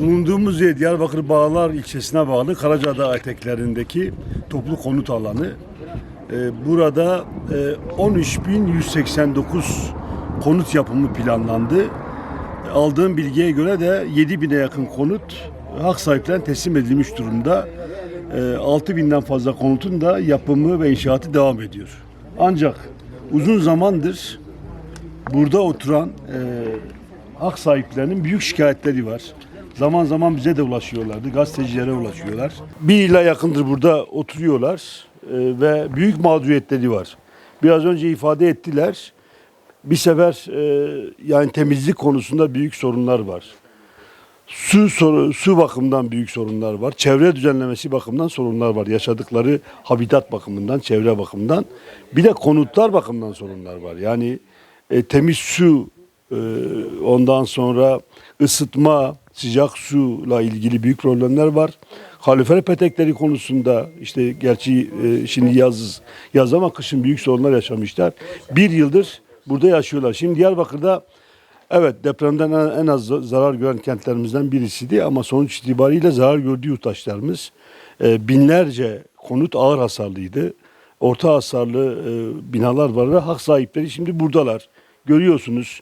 bulunduğumuz yer Diyarbakır Bağlar ilçesine bağlı Karacadağ eteklerindeki toplu konut alanı. Ee, burada e, 13.189 konut yapımı planlandı. Aldığım bilgiye göre de 7000'e yakın konut hak sahiplerine teslim edilmiş durumda. Ee, 6000'den fazla konutun da yapımı ve inşaatı devam ediyor. Ancak uzun zamandır burada oturan e, hak sahiplerinin büyük şikayetleri var. Zaman zaman bize de ulaşıyorlardı, gazetecilere ulaşıyorlar. Bir yıla yakındır burada oturuyorlar e, ve büyük mağduriyetleri var. Biraz önce ifade ettiler. Bir sefer e, yani temizlik konusunda büyük sorunlar var. Su soru, su bakımından büyük sorunlar var. Çevre düzenlemesi bakımından sorunlar var. Yaşadıkları habitat bakımından, çevre bakımından. Bir de konutlar bakımından sorunlar var. Yani e, temiz su, e, ondan sonra ısıtma, sıcak suyla ilgili büyük problemler var. Kalorifer petekleri konusunda işte gerçi e, şimdi yaz yaz ama kışın büyük sorunlar yaşamışlar. Bir yıldır burada yaşıyorlar. Şimdi Diyarbakır'da Evet depremden en az zarar gören kentlerimizden birisiydi ama sonuç itibariyle zarar gördüğü yurttaşlarımız e, binlerce konut ağır hasarlıydı. Orta hasarlı e, binalar var ve hak sahipleri şimdi buradalar. Görüyorsunuz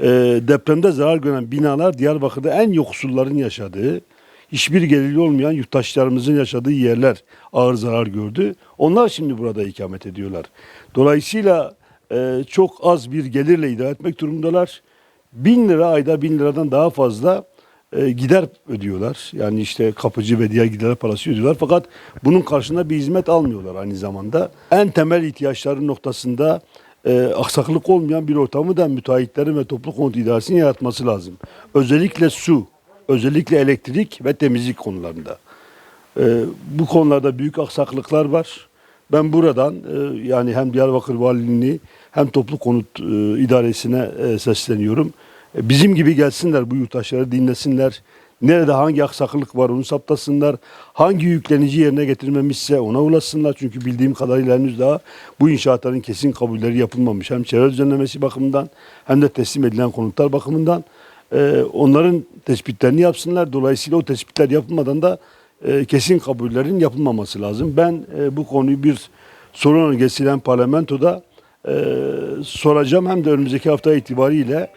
e, depremde zarar gören binalar Diyarbakır'da en yoksulların yaşadığı, hiçbir geliri olmayan yurttaşlarımızın yaşadığı yerler ağır zarar gördü. Onlar şimdi burada ikamet ediyorlar. Dolayısıyla e, çok az bir gelirle idare etmek durumundalar. Bin lira ayda bin liradan daha fazla e, gider ödüyorlar. Yani işte kapıcı ve diğer gider parası ödüyorlar. Fakat bunun karşılığında bir hizmet almıyorlar aynı zamanda. En temel ihtiyaçların noktasında e, aksaklık olmayan bir ortamı da müteahhitlerin ve toplu konut idaresinin yaratması lazım. Özellikle su, özellikle elektrik ve temizlik konularında. Ee, bu konularda büyük aksaklıklar var. Ben buradan e, yani hem Diyarbakır Valiliğini hem toplu konut e, idaresine e, sesleniyorum. E, bizim gibi gelsinler bu yurttaşları dinlesinler. Nerede hangi aksaklık var onu saptasınlar. Hangi yüklenici yerine getirmemişse ona ulaşsınlar. Çünkü bildiğim kadarıyla henüz daha bu inşaatların kesin kabulleri yapılmamış. Hem çevre düzenlemesi bakımından hem de teslim edilen konutlar bakımından. E, onların tespitlerini yapsınlar. Dolayısıyla o tespitler yapılmadan da e, kesin kabullerin yapılmaması lazım. Ben e, bu konuyu bir sorun öncesiyle parlamentoda e, soracağım. Hem de önümüzdeki hafta itibariyle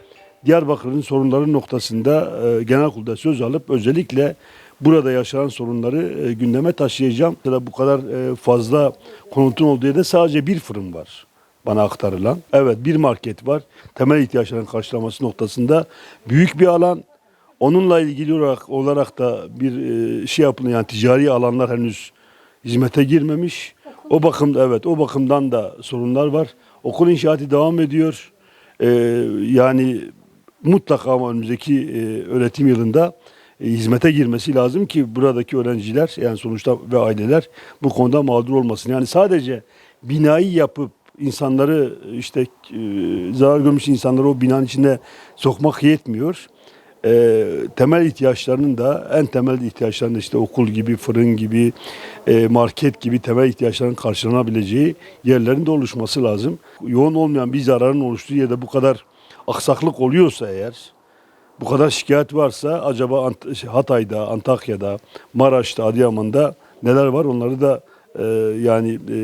Diyarbakır'ın sorunları noktasında e, genel kurulda söz alıp özellikle burada yaşanan sorunları e, gündeme taşıyacağım. Mesela bu kadar e, fazla konutun olduğu yerde sadece bir fırın var bana aktarılan. Evet bir market var. Temel ihtiyaçların karşılaması noktasında büyük bir alan. Onunla ilgili olarak, olarak da bir şey yapılan yani ticari alanlar henüz hizmete girmemiş. O bakımda evet o bakımdan da sorunlar var. Okul inşaatı devam ediyor. E, yani mutlaka ama önümüzdeki e, öğretim yılında e, hizmete girmesi lazım ki buradaki öğrenciler yani sonuçta ve aileler bu konuda mağdur olmasın. Yani sadece binayı yapıp insanları işte e, zarar görmüş insanları o binanın içine sokmak yetmiyor. E, temel ihtiyaçlarının da en temel ihtiyaçlarının işte okul gibi, fırın gibi, e, market gibi temel ihtiyaçların karşılanabileceği yerlerin de oluşması lazım. Yoğun olmayan bir zararın oluştuğu yerde bu kadar aksaklık oluyorsa eğer, bu kadar şikayet varsa acaba şey, Hatay'da, Antakya'da, Maraş'ta, Adıyaman'da neler var onları da e, yani e,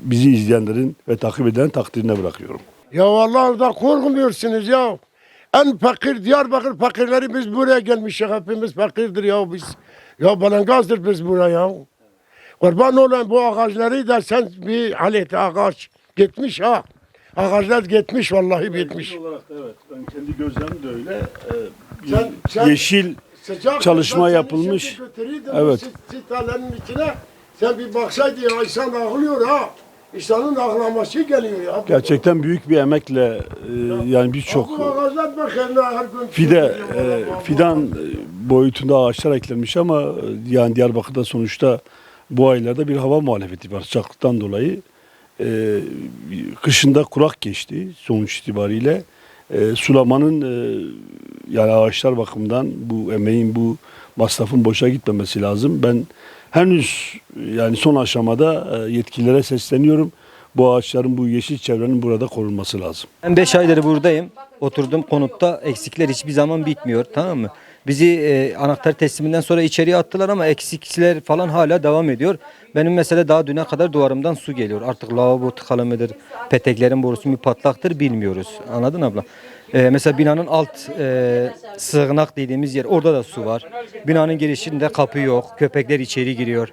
bizi izleyenlerin ve takip edenlerin takdirine bırakıyorum. Ya vallahi da korkmuyorsunuz ya. En fakir Diyarbakır fakirleri biz buraya gelmişiz. Hepimiz fakirdir ya biz. Ya balangazdır biz buraya. Kurban olan bu ağaçları da sen bir halet ağaç gitmiş ha. Ağaçlar gitmiş vallahi bitmiş. olarak evet ben kendi gözlemim de öyle. E, bir Sen- sen- yeşil Sıcak Çalışma yapılmış. Evet. sitelerin içine. Sen bir baksaydın ya insan ağlıyor ha. İnsanın ağlaması geliyor ya. gerçekten büyük bir emekle e, yani birçok Fide, e, ya. fidan boyutunda ağaçlar eklenmiş ama e, yani Diyarbakır'da sonuçta bu aylarda bir hava muhalefeti var sıcaklıktan dolayı. E, kışında kurak geçti sonuç itibariyle. E, sulamanın e, yani ağaçlar bakımından bu emeğin bu masrafın boşa gitmemesi lazım. Ben henüz yani son aşamada e, yetkililere sesleniyorum. Bu ağaçların bu yeşil çevrenin burada korunması lazım. Ben 5 aydır buradayım. Oturdum konutta eksikler hiçbir zaman bitmiyor tamam mı? Bizi e, anahtar tesliminden sonra içeriye attılar ama eksikler falan hala devam ediyor. Benim mesela daha düne kadar duvarımdan su geliyor. Artık lavabo tıkalı mıdır, peteklerin borusu mu patlaktır bilmiyoruz. Anladın abla? E, mesela binanın alt e, sığınak dediğimiz yer orada da su var. Binanın girişinde kapı yok. Köpekler içeri giriyor.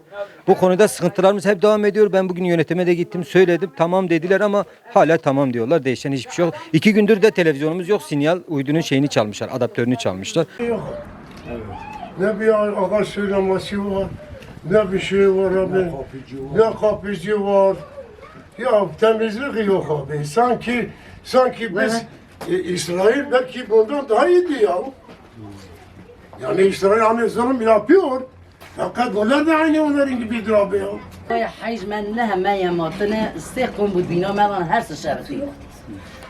Bu konuda sıkıntılarımız hep devam ediyor. Ben bugün yönetime de gittim söyledim. Tamam dediler ama hala tamam diyorlar. Değişen hiçbir şey yok. İki gündür de televizyonumuz yok. Sinyal uydunun şeyini çalmışlar. Adaptörünü çalmışlar. Yok. Ne bir ağaç söylemesi var, ne bir şey var abi. Ne kapıcı var. Ya temizlik yok abi. Sanki sanki biz e, İsrail belki bundan daha iyiydi ya. Yani İsrail hani zulüm yapıyor. Fakat onlar da aynı onların gibidir abi ya. حيج من لها ما يماطنا استيقظ بدينا ما لان هر شرطي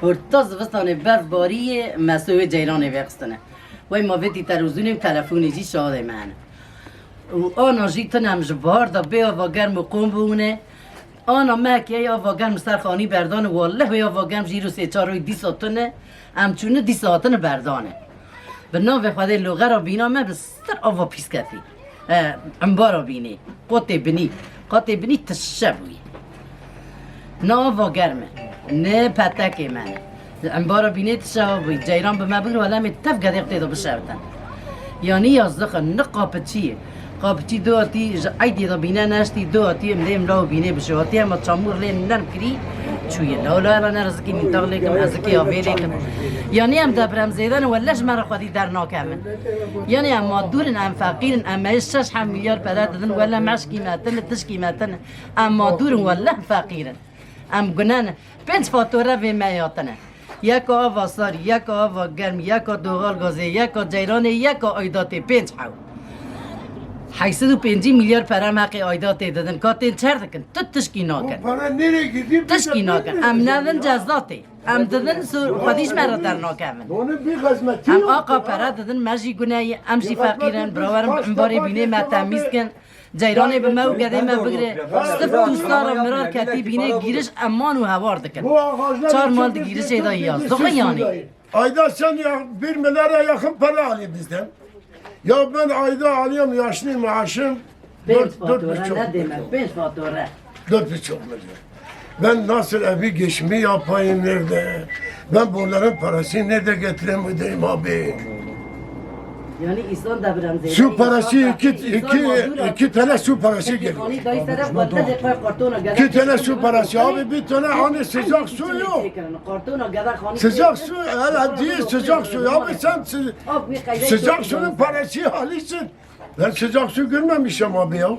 ورتز بستانه برف باریه مسوی جیرانه وقستنه وای ما بدی تروزونیم تلفونی جی شاده من و آنا جی تنم جبار و گرم و قوم بونه آنا مک یا واگرم سرخانی بردان والله و یا واگرم جیرو سه چار روی دیس آتونه همچونه دیس بردانه. به نام خواده لغه را بینا من به سر آوا پیس کفی انبارا بینی. قطع بینی. قطع بینی تشه بوی. نه آوا گرمه نه پتک من. انبارا بینی تشه بوی. جایران به مبنی ولی می تف گده اقتیدا بشه بتن یعنی یازدخه خن نقاپ چیه؟ دو آتی ایدی دا بینه نشتی دو آتی امده املاو بینه بشواتی اما چامور لین نرم کری چوی لالا را نرزکی منطق لیکم ازکی آوی لیکم یعنی هم دبرم زیدن ولش مرا خودی در ناکمن یعنی اما دورن ام فقیرن اما شش هم میلیارد پدر دادن ولا معش قیمتن تش قیمتن اما دورن ولا فقیرن ام گنن پنج فاتوره به میاتنه یک آوا سار یک آوا گرم یک دوغال گازه یک جیران یک آیدات پنج حو 850 milyar param hakkı aidat edin. Katin çerdikin. Tut tışki Bu nakin. para nereye gidiyor? Tışki nakin. Em ya. nedin cezdatı. Em dedin sur xwediş mera der nakemin. Onun bir hizmeti Em yok. aqa para dedin merji güneyi em jî fakirin brawarım embari bine me temizkin. Ceyranê bi me û gedê me bigire stif tûstara mirar ketî bîne giriş eman û hevar dikin. Bu Çar mal di êda biz- yaz. yani. buradayız. Ayda sen ya bir milyara yakın para alıyor bizden. Ya ben ayda alıyorum yaşlı maaşım Beş fatura ne demek? Beş fatura. Dört buçuk milyon. Ben nasıl evi geçimi yapayım nerede? Ben bunların parasını nerede getireyim ödeyim abi? Yani İslam da biram zeyde. Su parası iki, iki, iki tane su parası geliyor. İki tane su parası. Abi bir tane hani sıcak su yok. Sıcak su hele değil sıcak su abi sen sı- sıcak suyun parası alıyorsun. Ben sıcak su görmemişim abi ya.